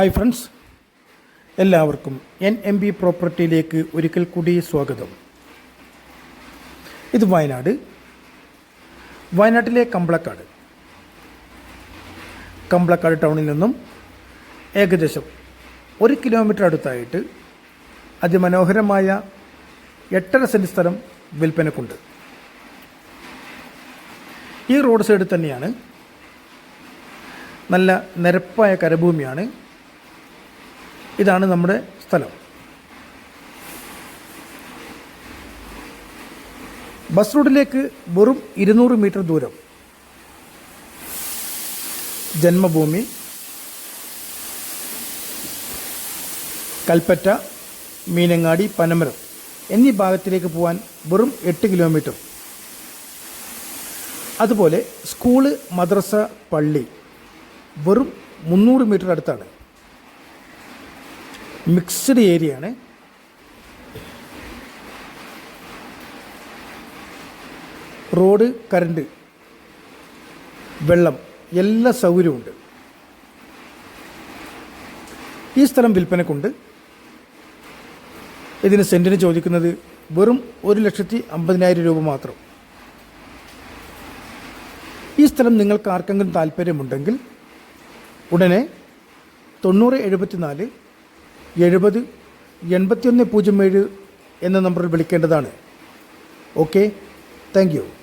Hi friends എല്ലാവർക്കും N M B പ്രോപ്പർട്ടിയിലേക്ക് ഒരിക്കൽ കൂടി സ്വാഗതം. ഇത് വയനാട് വയനാട്ടിലെ കമ്പളക്കാട്. കമ്പളക്കാട് ടൗണിൽ നിന്നും ഏകദേശം ഒരു കിലോമീറ്റർ അടുത്തായിട്ട് അതിമനോഹരമായ എട്ടര സെന്റ് സ്ഥലം വിൽപ്പനക്കുണ്ട്. ഈ റോഡ് സൈഡിൽ തന്നെയാണ് നല്ല നിരപ്പായ കരഭൂമിയാണ് ഇതാണ് നമ്മുടെ സ്ഥലം. ബസ് റൂട്ടിലേക്ക് വെറും ഇരുന്നൂറ് മീറ്റർ ദൂരം. ജന്മഭൂമി. കൽപ്പറ്റ മീനങ്ങാടി പനമരം എന്നീ ഭാഗത്തിലേക്ക് പോകാൻ വെറും എട്ട് കിലോമീറ്റർ. അതുപോലെ സ്കൂൾ മദ്രസ പള്ളി വെറും മുന്നൂറ് മീറ്റർ അടുത്താണ്. മിക്സ്ഡ് ആണ് റോഡ് കറണ്ട് വെള്ളം എല്ലാ സൗകര്യമുണ്ട് ഈ സ്ഥലം വിൽപ്പനക്കുണ്ട്. ഇതിന് സെന്റിന് ചോദിക്കുന്നത് വെറും ഒരു ലക്ഷത്തി അമ്പതിനായിരം രൂപ മാത്രം. ഈ സ്ഥലം നിങ്ങൾക്ക് ആർക്കെങ്കിലും താല്പര്യമുണ്ടെങ്കിൽ ഉടനെ തൊണ്ണൂറ് എഴുപത്തിനാല് എഴുപത് എൺപത്തിയൊന്ന് പൂജ്യം ഏഴ് എന്ന നമ്പറിൽ വിളിക്കേണ്ടതാണ്. Okay thank